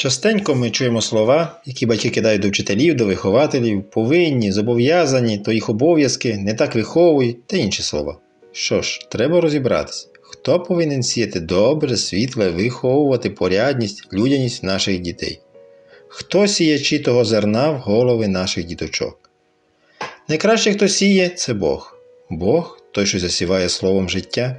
Частенько ми чуємо слова, які батьки кидають до вчителів, до вихователів, повинні, зобов'язані, то їх обов'язки, не так виховують та інші слова. Що ж, треба розібратися, хто повинен сіяти добре, світле, виховувати порядність, людяність наших дітей. Хто сіячи того зерна в голови наших діточок? Найкраще, хто сіє, це Бог. Бог той, що засіває словом життя.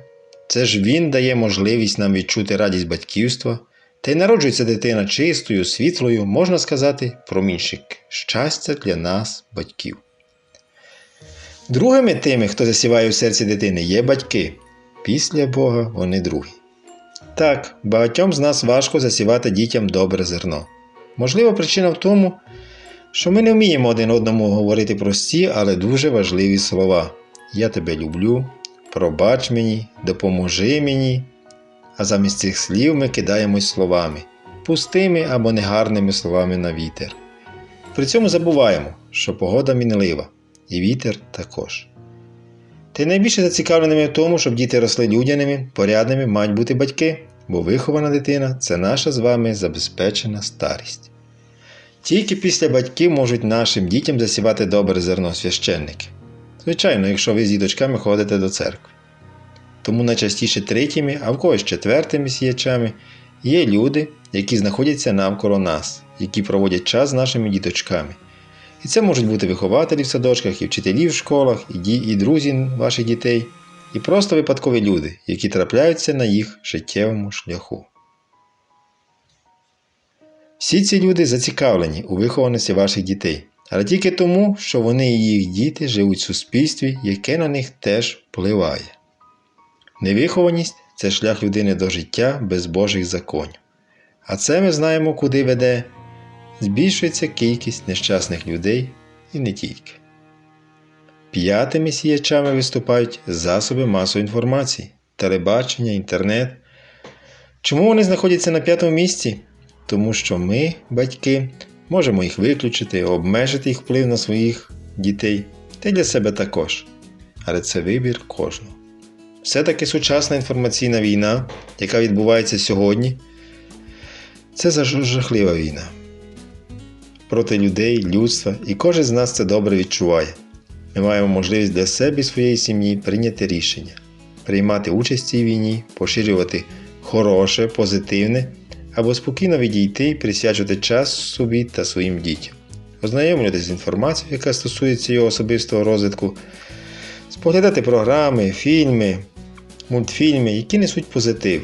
Це ж Він дає можливість нам відчути радість батьківства. Та й народжується дитина чистою, світлою, можна сказати, промінчик щастя для нас, батьків. Другими тими, хто засіває в серці дитини, є батьки. Після Бога вони другі. Так, багатьом з нас важко засівати дітям добре зерно. Можливо, причина в тому, що ми не вміємо один одному говорити прості, але дуже важливі слова. Я тебе люблю, пробач мені, допоможи мені. А замість цих слів ми кидаємось словами, пустими або негарними словами на вітер. При цьому забуваємо, що погода мінлива, і вітер також. Та й найбільше зацікавленими в тому, щоб діти росли людяними, порядними мають бути батьки, бо вихована дитина це наша з вами забезпечена старість. Тільки після батьків можуть нашим дітям засівати добре зерно священники. Звичайно, якщо ви з діточками ходите до церкви. Тому найчастіше третіми, а в когось четвертими сіячами є люди, які знаходяться навколо нас, які проводять час з нашими діточками. І це можуть бути вихователі в садочках, і вчителі в школах, і, ді, і друзі ваших дітей, і просто випадкові люди, які трапляються на їх життєвому шляху. Всі ці люди зацікавлені у вихованості ваших дітей, але тільки тому, що вони і їх діти живуть в суспільстві, яке на них теж впливає. Невихованість це шлях людини до життя без Божих законів. А це ми знаємо, куди веде. Збільшується кількість нещасних людей і не тільки. П'ятими сіячами виступають засоби масової інформації, телебачення, інтернет. Чому вони знаходяться на п'ятому місці? Тому що ми, батьки, можемо їх виключити, обмежити їх вплив на своїх дітей та й для себе також. Але це вибір кожного. Все-таки сучасна інформаційна війна, яка відбувається сьогодні, це жахлива війна. Проти людей, людства, і кожен з нас це добре відчуває. Ми маємо можливість для себе і своєї сім'ї прийняти рішення, приймати участь в цій війні, поширювати хороше, позитивне або спокійно відійти і присвячувати час собі та своїм дітям, ознайомлюватися з інформацією, яка стосується його особистого розвитку, споглядати програми, фільми, мультфільми, які несуть позитив.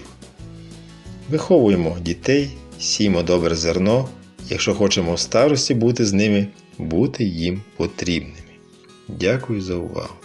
Виховуємо дітей, сіємо добре зерно, якщо хочемо в старості бути з ними, бути їм потрібними. Дякую за увагу.